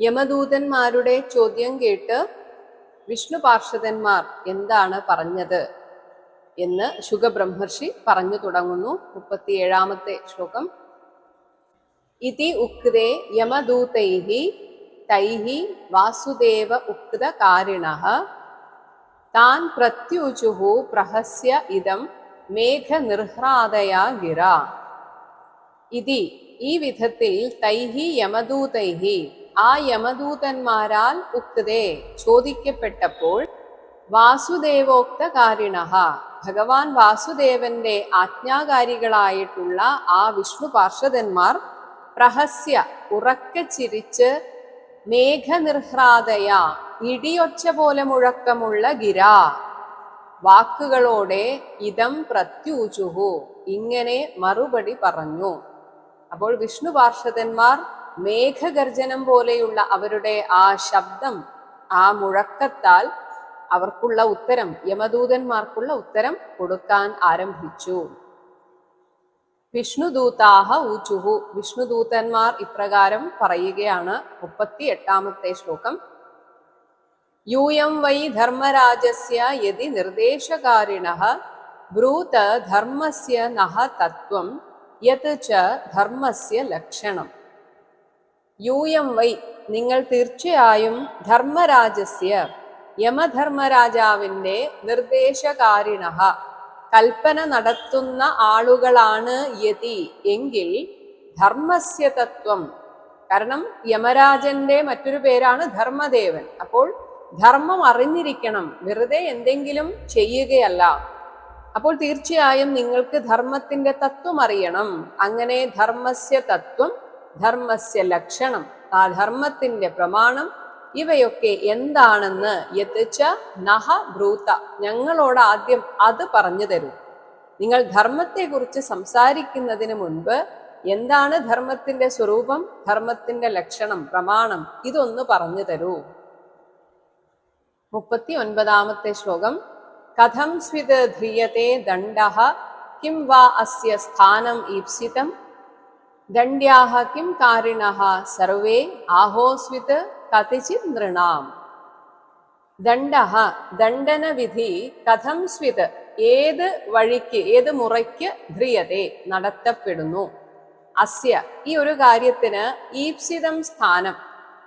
യമദൂതന്മാരുടെ ചോദ്യം കേട്ട് വിഷ്ണു പാർഷദന്മാർ എന്താണ് പറഞ്ഞത് എന്ന് ശുഗബ്രഹ്മർഷി പറഞ്ഞു തുടങ്ങുന്നു. മുപ്പത്തിയേഴാമത്തെ ശ്ലോകം. ഇതി ഉക്തേ യമദൂതൈഹി തൈഹി വാസുദേവ ഉക്തകാരിണഃ താൻ പ്രത്യുചുഹു പ്രഹസ്യ ഇതം മേഘനിർഹ്രാദയാ ഗിര. ഇതി ഈ വിധത്തിൽ തൈഹി യമദൂതൈഹി ആ യമദൂതന്മാരാൽ ഉക്തേ ചോദിക്കപ്പെട്ടപ്പോൾ വാസുദേവോക്ത വാസുദേവോക്തകാരിണഃ ഭഗവാൻ വാസുദേവന്റെ ആജ്ഞാകാരികളായിട്ടുള്ള ആ വിഷ്ണു പാർഷദന്മാർ പ്രഹസ്യ ഉറക്കെ ചിരിച്ച് മേഘനിർഹ്രാദയ ഇടിയൊച്ച പോലെ മുഴക്കമുള്ള ഗിര വാക്കുകളോടെ ഇതം പ്രത്യൂചുഹു ഇങ്ങനെ മറുപടി പറഞ്ഞു. അപ്പോൾ വിഷ്ണു പാർഷദന്മാർ മേഘഗർജനം പോലെയുള്ള അവരുടെ ആ ശബ്ദം ആ മുഴക്കത്താൽ അവർക്കുള്ള ഉത്തരം യമദൂതന്മാർക്കുള്ള ഉത്തരം കൊടുക്കാൻ ആരംഭിച്ചു. വിഷ്ണുദൂതാഹ ഊചുഹു. വിഷ്ണുദൂതന്മാർ ഇപ്രകാരം പറയുകയാണ്. മുപ്പത്തി എട്ടാമത്തെ ശ്ലോകം. യൂയം വൈ ധർമ്മരാജസ്യ യതി നിർദ്ദേശകാരിണ. ബ്രൂത ധർമ്മസ്യ നഹ തത്വം. യത് ച ധർമ്മസ്യ ലക്ഷണം. യൂയം വൈ നിങ്ങൾ തീർച്ചയായും ധർമ്മരാജസ്യ യമധർമ്മരാജാവിന്റെ നിർദ്ദേശകാരിണ. കൽപ്പന നടത്തുന്ന ആളുകളാണ് യതി. എങ്കിൽ ധർമ്മസ്യ തത്വം. കാരണം യമരാജന്റെ മറ്റൊരു പേരാണ് ധർമ്മദേവൻ. അപ്പോൾ ധർമ്മം അറിഞ്ഞിരിക്കണം. വെറുതെ എന്തെങ്കിലും ചെയ്യുകയല്ല. അപ്പോൾ തീർച്ചയായും നിങ്ങൾക്ക് ധർമ്മത്തിന്റെ തത്വം അറിയണം. അങ്ങനെ ധർമ്മസ്യ തത്വം ധർമ്മസ്യ ലക്ഷണം ആ ധർമ്മത്തിന്റെ പ്രമാണം ഇവയൊക്കെ എന്താണെന്ന് യത്തിച്ച നഹ ബ്രൂത്ത ഞങ്ങളോട് ആദ്യം അത് പറഞ്ഞു തരൂ. നിങ്ങൾ ധർമ്മത്തെക്കുറിച്ച് സംസാരിക്കുന്നതിന് മുൻപ് എന്താണ് ധർമ്മത്തിന്റെ സ്വരൂപം ധർമ്മത്തിന്റെ ലക്ഷണം പ്രമാണം ഇതൊന്ന് പറഞ്ഞു തരൂ. മുപ്പത്തി ഒൻപതാമത്തെ ശ്ലോകം. കഥം സ്വിത ധ്രിയതേ ദണ്ഡ കിം വാ അസ്യ സ്ഥാനം ഈപ്സിതം ദണ്ഡ്യാഹ കിം കാരിണഃ സർവേ ആഹോസ്വിത് കഥിചിത് നൃണാം. ദണ്ഡ ദണ്ഡനവിധി കഥം സ്വിത് ഏത് വഴിക്ക് ഏത് മുറയ്ക്ക് ധ്രിയതെ നടത്തപ്പെടുന്നു. അസ്യ ഈ ഒരു കാര്യത്തിന് ഈപ്സിതം സ്ഥാനം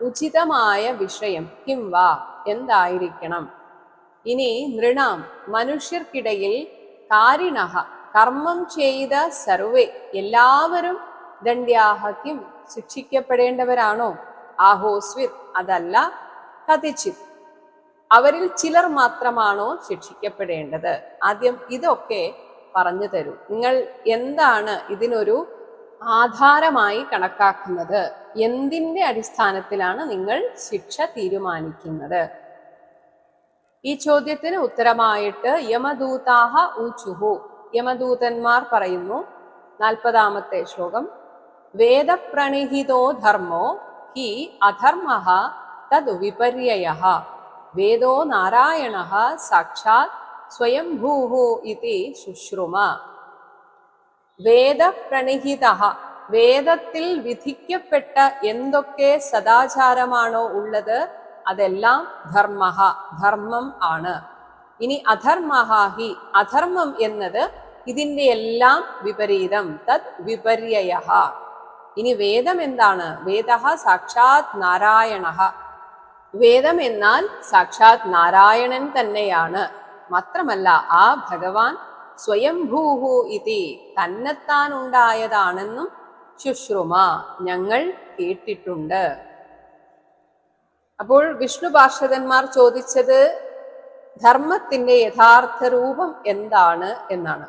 ഉചിതമായ വിഷയം കിം വാ എന്തായിരിക്കണം? ഇനി നൃണാം മനുഷ്യർക്കിടയിൽ കാരിണഹ കർമ്മം ചെയ്ത സർവേ എല്ലാവരും ദണ്ഡ്യാഹ കിം? ശിക്ഷിക്കപ്പെടേണ്ടവരാണോ? ആഹോസ്വിത് അതല്ല കഥിച്ചിത്. അവരിൽ ചിലർ മാത്രമാണോ ശിക്ഷിക്കപ്പെടേണ്ടത്? ആദ്യം ഇതൊക്കെ പറഞ്ഞു തരൂ. നിങ്ങൾ എന്താണ് ഇതിനൊരു ആധാരമായി കണക്കാക്കുന്നത്? എന്തിന്റെ അടിസ്ഥാനത്തിലാണ് നിങ്ങൾ ശിക്ഷ തീരുമാനിക്കുന്നത്? ഈ ചോദ്യത്തിന് ഉത്തരമായിട്ട് യമദൂതാഹ ഊച്ചുഹു. യമദൂതന്മാർ പറയുന്നു നാൽപ്പതാമത്തെ ശ്ലോകം. വേദപ്രണിഹിതോ ധർമ്മോ ഹി അധർമ്മ തദ് വിപര്യയ. വേദോ നാരായണ സാക്ഷാത് സ്വയംഭൂ ഇതി ശുശ്രുമ. വേദപ്രണിഹിത വേദത്തിൽ വിധിക്കപ്പെട്ട എന്തൊക്കെ സദാചാരമാണോ ഉള്ളത് അതെല്ലാം ധർമ്മ ധർമ്മം ആണ്. ഇനി അധർമ്മ ഹി അധർമ്മം എന്നത് ഇതിന്റെ എല്ലാം വിപരീതം തത് വിപര്യ ഇനി വേദം എന്താണ്? വേദ സാക്ഷാത് നാരായണ വേദം എന്നാൽ സാക്ഷാത് നാരായണൻ തന്നെയാണ്. മാത്രമല്ല ആ ഭഗവാൻ സ്വയംഭൂഹു ഇതി തന്നെത്താൻ ഉണ്ടായതാണെന്നും ശുശ്രുമ ഞങ്ങൾ കേട്ടിട്ടുണ്ട്. അപ്പോൾ വിഷ്ണു പാർഷദന്മാർ ചോദിച്ചത് ധർമ്മത്തിന്റെ യഥാർത്ഥ രൂപം എന്താണ് എന്നാണ്.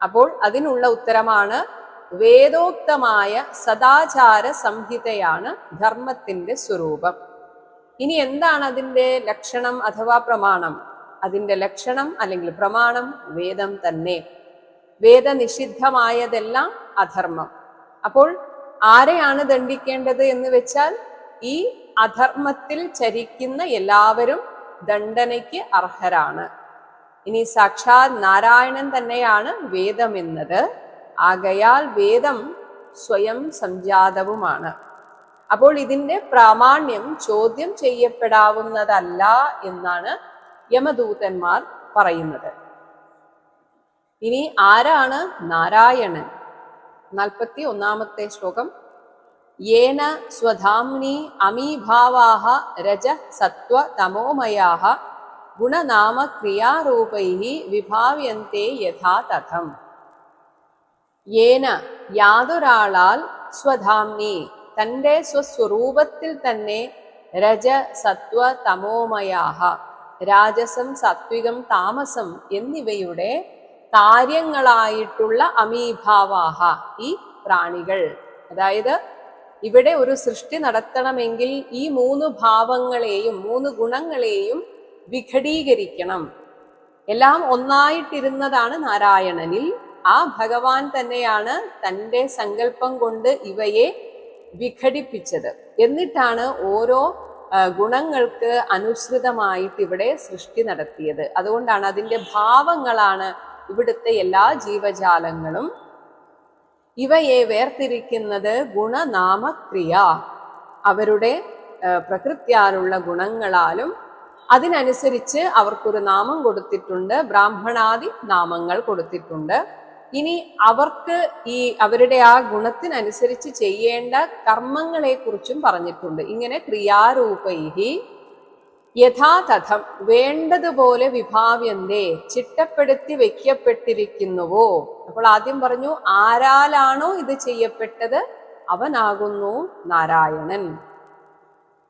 അപ്പോൾ അതിനുള്ള ഉത്തരമാണ് വേദോക്തമായ സദാചാര സംഹിതയാണ് ധർമ്മത്തിന്റെ സ്വരൂപം. ഇനി എന്താണ് അതിന്റെ ലക്ഷണം അഥവാ പ്രമാണം? അതിന്റെ ലക്ഷണം അല്ലെങ്കിൽ പ്രമാണം വേദം തന്നെ. വേദനിഷിദ്ധമായതെല്ലാം അധർമ്മം. അപ്പോൾ ആരെയാണ് ദണ്ഡിക്കേണ്ടത് എന്ന് വെച്ചാൽ ഈ അധർമ്മത്തിൽ ചരിക്കുന്ന എല്ലാവരും ദണ്ഡനയ്ക്ക് അർഹരാണ്. ഇനി സാക്ഷാത് നാരായണൻ തന്നെയാണ് വേദമെന്നത്. ആകയാൽ വേദം സ്വയം സംജാതവുമാണ്. അപ്പോൾ ഇതിന്റെ പ്രാമാണ്യം ചോദ്യം ചെയ്യപ്പെടാവുന്നതല്ല എന്നാണ് യമദൂതന്മാർ പറയുന്നത്. ഇനി ആരാണ് നാരായണൻ? നാൽപ്പത്തി ഒന്നാമത്തെ ശ്ലോകം. യേന സ്വധാംനി അമീഭാവാഹ രജ സത്വ തമോമയാഹ ഗുണനാമ ക്രിയാരൂപൈ വിഭാവ്യന്തെ യഥാ യേന യാതൊരാളാൽ സ്വധാംനി തന്റെ സ്വസ്വരൂപത്തിൽ തന്നെ രജ സത്വ തമോമയാഹ. രാജസം സാത്വികം താമസം എന്നിവയുടെ കാര്യങ്ങളായിട്ടുള്ള അമീഭാവാഹ ഈ പ്രാണികൾ. അതായത് ഇവിടെ ഒരു സൃഷ്ടി നടത്തണമെങ്കിൽ ഈ മൂന്ന് ഭാവങ്ങളെയും മൂന്ന് ഗുണങ്ങളെയും വിഘടീകരിക്കണം. എല്ലാം ഒന്നായിട്ടിരുന്നതാണ് നാരായണനിൽ. ആ ഭഗവാൻ തന്നെയാണ് തന്റെ സങ്കല്പം കൊണ്ട് ഇവയെ വിഘടിപ്പിച്ചത്. എന്നിട്ടാണ് ഓരോ ഗുണങ്ങൾക്ക് അനുസൃതമായിട്ട് ഇവിടെ സൃഷ്ടി നടത്തിയത്. അതുകൊണ്ടാണ് അതിന്റെ ഭാവങ്ങളാണ് ഇവിടുത്തെ എല്ലാ ജീവജാലങ്ങളും. ഇവയെ വേർതിരിക്കുന്നത് ഗുണനാമക്രിയ. അവരുടെ പ്രകൃത്യാലുള്ള ഗുണങ്ങളാലും അതിനനുസരിച്ച് അവർക്കൊരു നാമം കൊടുത്തിട്ടുണ്ട്. ബ്രാഹ്മണാദി നാമങ്ങൾ കൊടുത്തിട്ടുണ്ട്. ഇനി അവർക്ക് ഈ അവരുടെ ആ ഗുണത്തിനനുസരിച്ച് ചെയ്യേണ്ട കർമ്മങ്ങളെ കുറിച്ചും പറഞ്ഞിട്ടുണ്ട്. ഇങ്ങനെ ക്രിയാരൂപൈഹി യഥാതഥം വേണ്ടതുപോലെ വിഭാവ്യന്തേ ചിട്ടപ്പെടുത്തി വയ്ക്കപ്പെട്ടിരിക്കുന്നുവോ അപ്പോൾ ആദ്യം പറഞ്ഞു ആരാലാണോ ഇത് ചെയ്യപ്പെട്ടത്? അവനാകുന്നു നാരായണൻ.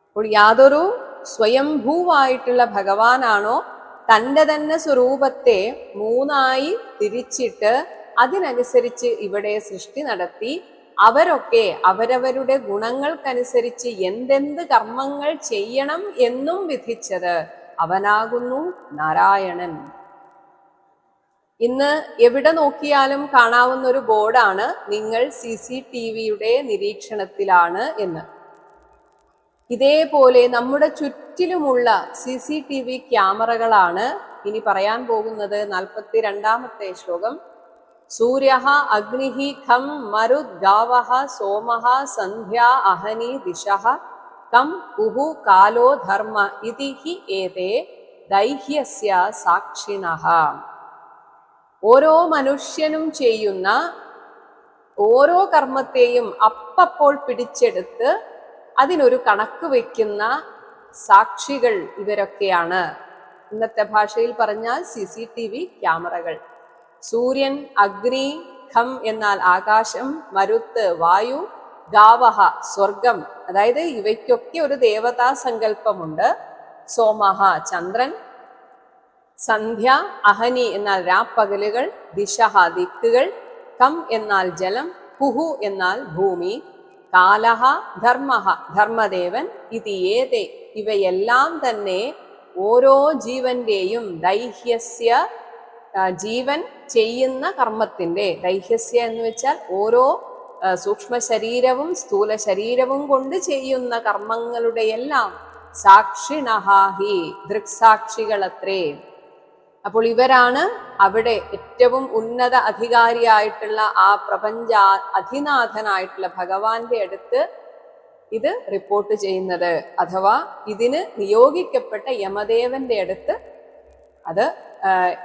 അപ്പോൾ യാതൊരു സ്വയംഭൂവായിട്ടുള്ള ഭഗവാനാണോ തന്റെ തന്നെ സ്വരൂപത്തെ മൂന്നായി തിരിച്ചിട്ട് അതിനനുസരിച്ച് ഇവിടെ സൃഷ്ടി നടത്തി അവരൊക്കെ അവരവരുടെ ഗുണങ്ങൾക്കനുസരിച്ച് എന്തെന്ത് കർമ്മങ്ങൾ ചെയ്യണം എന്നും വിധിച്ചത് അവനാകുന്നു നാരായണൻ. ഇന്ന് എവിടെ നോക്കിയാലും കാണാവുന്ന ഒരു ബോർഡാണ് നിങ്ങൾ സി സി ടി വിയുടെ നിരീക്ഷണത്തിലാണ് എന്ന്. ഇതേപോലെ നമ്മുടെ ചുറ്റിലുമുള്ള സി സി ടി വി ക്യാമറകളാണ് ഇനി പറയാൻ പോകുന്നത് നാൽപ്പത്തി രണ്ടാമത്തെ ശ്ലോകം. സൂര്യ അഗ്നി ഖം മരുത് ഗാവഹ സോമ സന്ധ്യ അഹനി ദിശ കം കുഹു കാലോ ധർമ്മ ഇതി ഹി ഏതേ ദൈഹ്യസ്യ സാക്ഷിണഃ ഓരോ മനുഷ്യനും ചെയ്യുന്ന ഓരോ കർമ്മത്തെയും അപ്പപ്പോൾ പിടിച്ചെടുത്ത് അതിനൊരു കണക്ക് വയ്ക്കുന്ന സാക്ഷികൾ ഇവരൊക്കെയാണ്. ഇന്നത്തെ ഭാഷയിൽ പറഞ്ഞാൽ സി സി ടി വി ക്യാമറകൾ. സൂര്യൻ അഗ്നി ഖം എന്നാൽ ആകാശം മരുത്ത് വായു ഗാവഹ സ്വർഗം. അതായത് ഇവയ്ക്കൊക്കെ ഒരു ദേവതാ സങ്കല്പമുണ്ട്. സോമഹ ചന്ദ്രൻ സന്ധ്യ അഹനി എന്നാൽ രാപ്പകലുകൾ ദിശഹ ദിക്കുകൾ കം എന്നാൽ ജലം കുഹു എന്നാൽ ഭൂമി കാലഹ ധർമ്മഹ ധർമ്മദേവൻ ഇത് ഏതേ? ഇവയെല്ലാം തന്നെ ഓരോ ജീവന്റെയും ദൈഹ്യസ്യ ജീവൻ ചെയ്യുന്ന കർമ്മത്തിന്റെ ദൈഹ്യസ്യ എന്ന് വെച്ചാൽ ഓരോ സൂക്ഷ്മ ശരീരവും സ്ഥൂല ശരീരവും കൊണ്ട് ചെയ്യുന്ന കർമ്മങ്ങളുടെ എല്ലാം സാക്ഷിണഹാഹി ദൃക്സാക്ഷികളത്രേ. അപ്പോൾ ഇവരാണ് അവിടെ ഏറ്റവും ഉന്നത അധികാരിയായിട്ടുള്ള ആ പ്രപഞ്ച അധിനാഥനായിട്ടുള്ള ഭഗവാന്റെ അടുത്ത് ഇത് റിപ്പോർട്ട് ചെയ്യുന്നത്. അഥവാ ഇതിന് നിയോഗിക്കപ്പെട്ട യമദേവന്റെ അടുത്ത് അത്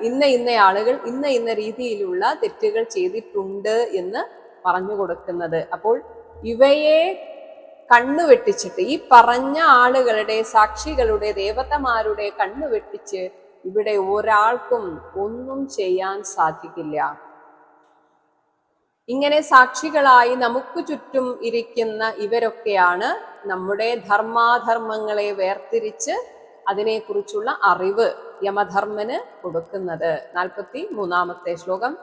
ഇന്ന ഇന്ന ആളുകൾ ഇന്ന ഇന്ന രീതിയിലുള്ള തെറ്റുകൾ ചെയ്തിട്ടുണ്ട് എന്ന് പറഞ്ഞു കൊടുക്കുന്നത്. അപ്പോൾ ഇവയെ കണ്ണു വെട്ടിച്ചിട്ട് ഈ പറഞ്ഞ ആളുകളുടെ സാക്ഷികളുടെ ദേവതമാരുടെ കണ്ണു വെട്ടിച്ച് ഇവിടെ ഒരാൾക്കും ഒന്നും ചെയ്യാൻ സാധിക്കില്ല. ഇങ്ങനെ സാക്ഷികളായി നമുക്ക് ചുറ്റും ഇരിക്കുന്ന ഇവരൊക്കെയാണ് നമ്മുടെ ധർമാധർമ്മങ്ങളെ വേർതിരിച്ച് അതിനെക്കുറിച്ചുള്ള അറിവ് യമധർമ്മന് കൊടുക്കുന്നത്. നാൽപ്പത്തി മൂന്നാമത്തെ ശ്ലോകം.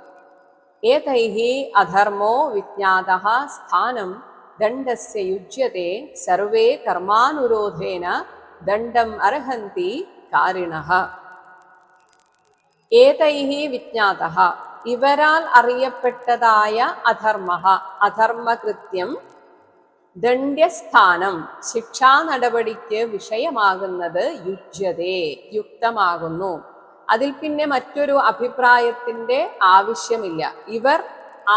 ഏതൈഹി അധർമ്മോ വിജ്ഞാത സ്ഥാനം ദണ്ഡസ്യ യുജ്യത്തെ സർവേ കർമാനുരോധേന ദണ്ഡം അർഹന്തി കാരിണ. ഏതൈഹി വിജ്ഞാത ഇവരാൽ അറിയപ്പെട്ടതായ അധർമ്മ. അധർമ്മകൃത്യം ദണ്ഡ്യസ്ഥാനം ശിക്ഷാ നടപടിക്ക് വിഷയമാകുന്നത് യുജ്യതേ യുക്തമാകുന്നു. അതിൽ പിന്നെ മറ്റൊരു അഭിപ്രായത്തിന്റെ ആവശ്യമില്ല. ഇവർ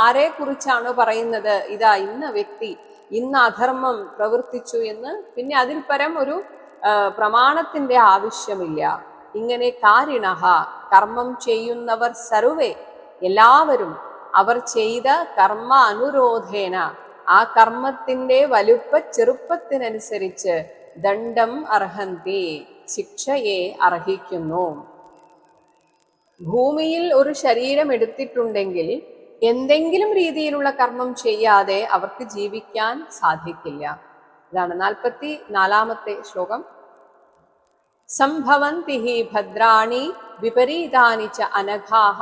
ആരെ കുറിച്ചാണ് പറയുന്നത്? ഇതാ ഇന്ന വ്യക്തി ഇന്ന് അധർമ്മം പ്രവർത്തിച്ചു എന്ന് പിന്നെ അതിൽ പരം ഒരു പ്രമാണത്തിന്റെ ആവശ്യമില്ല. ഇങ്ങനെ കാരിണഹ കർമ്മം ചെയ്യുന്നവർ സർവേ എല്ലാവരും അവർ ചെയ്ത കർമ്മ അനുരോധേന ആ കർമ്മത്തിന്റെ വലുപ്പ ചെറുപ്പത്തിനനുസരിച്ച് ദണ്ഡം അർഹന്തി ശിക്ഷയെ അർഹിക്കുന്നു. ഭൂമിയിൽ ഒരു ശരീരം എടുത്തിട്ടുണ്ടെങ്കിൽ എന്തെങ്കിലും രീതിയിലുള്ള കർമ്മം ചെയ്യാതെ അവർക്ക് ജീവിക്കാൻ സാധിക്കില്ല. ഇതാണ് നാൽപ്പത്തി നാലാമത്തെ ശ്ലോകം. സംഭവന്തി ഹി ഭദ്രാണി വിപരീതാനി ച അനഘാഹ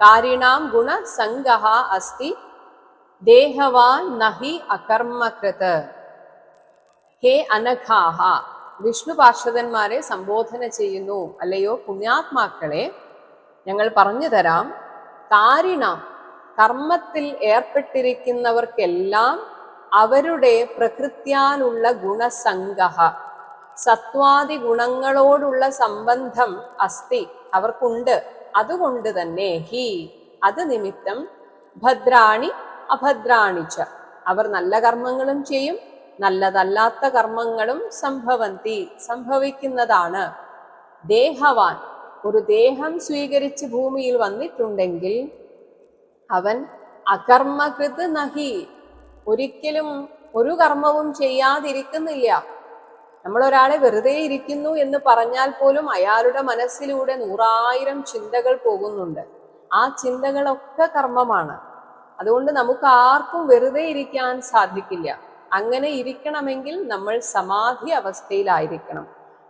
കാരിണാം ഗുണസംഗ അസ്തി ദേഹവാൻ നഹി അകർമ്മകൃത് ഹേ അനഘാഹ വിഷ്ണു പാർഷദന്മാരെ സംബോധന ചെയ്യുന്നു. അല്ലയോ പുണ്യാത്മാക്കളെ ഞങ്ങൾ പറഞ്ഞു തരാം താരിണ കർമ്മത്തിൽ ഏർപ്പെട്ടിരിക്കുന്നവർക്കെല്ലാം അവരുടെ പ്രകൃത്യാലുള്ള ഗുണസംഗഹ സത്വാദി ഗുണങ്ങളോടുള്ള സംബന്ധം അസ്തി അവർക്കുണ്ട്. അതുകൊണ്ട് തന്നെ ഹി അത് നിമിത്തം ഭദ്രാണി അഭദ്രാണിച്ച അവർ നല്ല കർമ്മങ്ങളും ചെയ്യും നല്ലതല്ലാത്ത കർമ്മങ്ങളും സംഭവന്തി സംഭവിക്കുന്നതാണ്. ദേഹവാൻ ഒരു ദേഹം സ്വീകരിച്ച് ഭൂമിയിൽ വന്നിട്ടുണ്ടെങ്കിൽ അവൻ അകർമ്മകൃത് നഹി. ഒരിക്കലും ഒരു കർമ്മവും ചെയ്യാതിരിക്കുന്നില്ല. നമ്മൾ ഒരാളെ വെറുതെ ഇരിക്കുന്നു എന്ന് പറഞ്ഞാൽ പോലും അയാളുടെ മനസ്സിലൂടെ നൂറായിരം ചിന്തകൾ പോകുന്നുണ്ട്. ആ ചിന്തകളൊക്കെ കർമ്മമാണ്. അതുകൊണ്ട് നമുക്ക് ആർക്കും വെറുതെ ഇരിക്കാൻ സാധിക്കില്ല. അങ്ങനെ ഇരിക്കണമെങ്കിൽ നമ്മൾ സമാധി അവസ്ഥയിലായിരിക്കണം.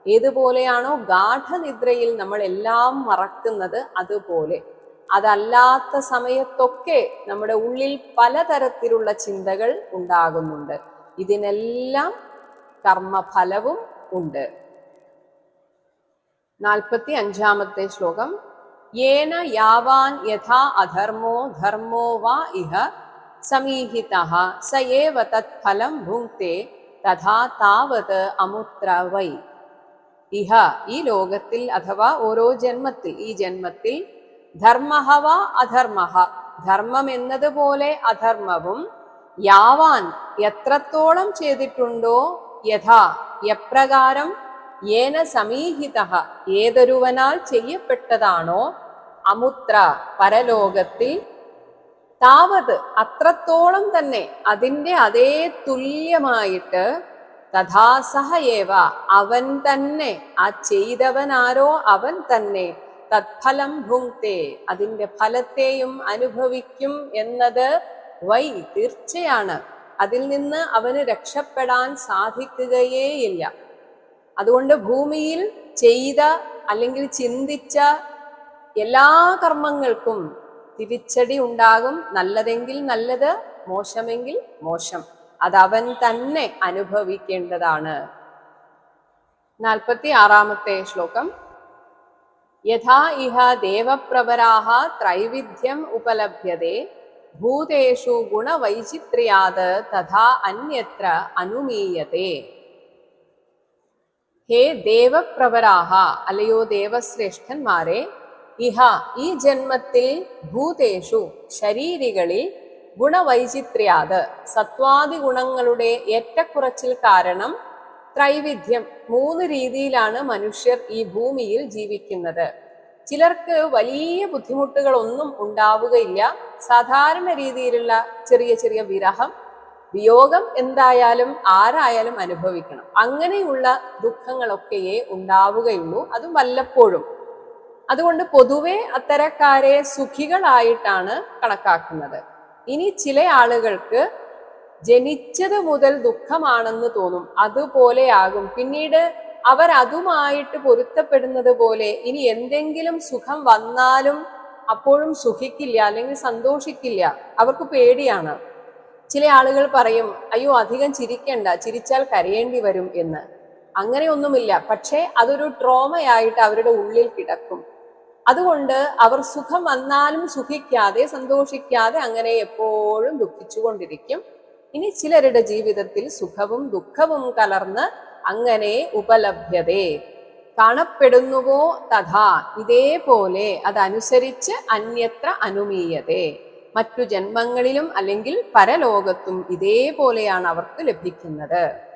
ഏതുപോലെയാണോ ഗാഠനിദ്രയിൽ നമ്മൾ എല്ലാം മറക്കുന്നത് അതുപോലെ. അതല്ലാത്ത സമയത്തൊക്കെ നമ്മുടെ ഉള്ളിൽ പലതരത്തിലുള്ള ചിന്തകൾ ഉണ്ടാകുന്നുണ്ട്. ഇതിനെല്ലാം കർമ്മഫലവും ഉണ്ട്. നാൽപ്പത്തി അഞ്ചാമത്തെ ശ്ലോകം. യേന യാവാൻ യഥാ അധർമ്മോ ധർമ്മോ വാ ഇഹ സമീഹിത സ ഏവ തത് ഫലം ഭുങ്ക്തെ തഥാ താവത് അമുത്ര വൈ ഇഹ ഈ ലോകത്തിൽ അഥവാ ഓരോ ജന്മത്തിൽ ഈ ജന്മത്തിൽ ധർമ്മഹ വാ ധർമ്മം എന്നതുപോലെ അധർമ്മവും യാവാൻ എത്രത്തോളം ചെയ്തിട്ടുണ്ടോ യഥാ എപ്രകാരം ഏന സമീഹിത ഏതൊരുവനാൽ ചെയ്യപ്പെട്ടതാണോ അമുത്ര പരലോകത്തിൽ താവത് അത്രത്തോളം തന്നെ അതിന്റെ അതേ തുല്യമായിട്ട് തഥാസഹയേവ അവൻ തന്നെ ആ ചെയ്തവനാരോ അവൻ തന്നെ തത്ഫലം ഭുങ്ക്തേ അതിന്റെ ഫലത്തെയും അനുഭവിക്കും എന്നത് വൈ തീർച്ചയാണ്. അതിൽ നിന്ന് അവന് രക്ഷപ്പെടാൻ സാധിക്കുകയേയില്ല. അതുകൊണ്ട് ഭൂമിയിൽ ചെയ്ത അല്ലെങ്കിൽ ചിന്തിച്ച എല്ലാ കർമ്മങ്ങൾക്കും തിരിച്ചടി ഉണ്ടാകും. നല്ലതെങ്കിൽ നല്ലത് മോശമെങ്കിൽ മോശം. അതവൻ തന്നെ അനുഭവിക്കേണ്ടതാണ്. നാൽപ്പത്തി ആറാമത്തെ ശ്ലോകം. യഥാ ഇഹ ദേവപ്രവരാഹ ത്രൈവിധ്യം ഉപലഭ്യത. ഭൂതേഷു ഗുണവൈചിത്ര്യാത് തഥാ അന്യത്ര അനുമീയതേ. ഹേ ദേവപ്രവരാഹ അല്ലയോ ദേവശ്രേഷ്ഠന്മാരെ ഇഹ ഈ ജന്മത്തിൽ ഭൂതേഷു ശരീരികളിൽ ഗുണവൈചിത്ര്യാത്. സത്വാദി ഗുണങ്ങളുടെ ഏറ്റക്കുറച്ചിൽ കാരണം ത്രൈവിധ്യം. മൂന്ന് രീതിയിലാണ് മനുഷ്യർ ഈ ഭൂമിയിൽ ജീവിക്കുന്നത്. ചിലർക്ക് വലിയ ബുദ്ധിമുട്ടുകളൊന്നും ഉണ്ടാവുകയില്ല. സാധാരണ രീതിയിലുള്ള ചെറിയ ചെറിയ വിരഹം വിയോഗം എന്തായാലും ആരായാലും അനുഭവിക്കണം. അങ്ങനെയുള്ള ദുഃഖങ്ങളൊക്കെയേ ഉണ്ടാവുകയുള്ളൂ. അതും വല്ലപ്പോഴും. അതുകൊണ്ട് പൊതുവെ അത്തരക്കാരെ സുഖികളായിട്ടാണ് കണക്കാക്കുന്നത്. ഇനി ചില ആളുകൾക്ക് ജനിച്ചത് മുതൽ ദുഃഖമാണെന്ന് തോന്നും. അതുപോലെയാകും. പിന്നീട് അവർ അതുമായിട്ട് പൊരുത്തപ്പെടുന്നത് പോലെ ഇനി എന്തെങ്കിലും സുഖം വന്നാലും അപ്പോഴും സുഖിക്കില്ല അല്ലെങ്കിൽ സന്തോഷിക്കില്ല. അവർക്ക് പേടിയാണ്. ചില ആളുകൾ പറയും അയ്യോ അധികം ചിരിക്കണ്ട. ചിരിച്ചാൽ കരയേണ്ടി വരും എന്ന്. അങ്ങനെയൊന്നുമില്ല. പക്ഷേ അതൊരു ട്രോമയായിട്ട് അവരുടെ ഉള്ളിൽ കിടക്കും. അതുകൊണ്ട് അവർ സുഖം വന്നാലും സുഖിക്കാതെ സന്തോഷിക്കാതെ അങ്ങനെ എപ്പോഴും ദുഃഖിച്ചുകൊണ്ടിരിക്കും. ഇനി ചിലരുടെ ജീവിതത്തിൽ സുഖവും ദുഃഖവും കലർന്ന് അങ്ങനെ ഉപലഭ്യതേ. കാണപ്പെടുന്നുവോ തഥാ ഇതേപോലെ അതനുസരിച്ച് അന്യത്ര അനുമീയതേ. മറ്റു ജന്മങ്ങളിലും അല്ലെങ്കിൽ പരലോകത്തും ഇതേപോലെയാണ് അവർക്ക് ലഭിക്കുന്നത്.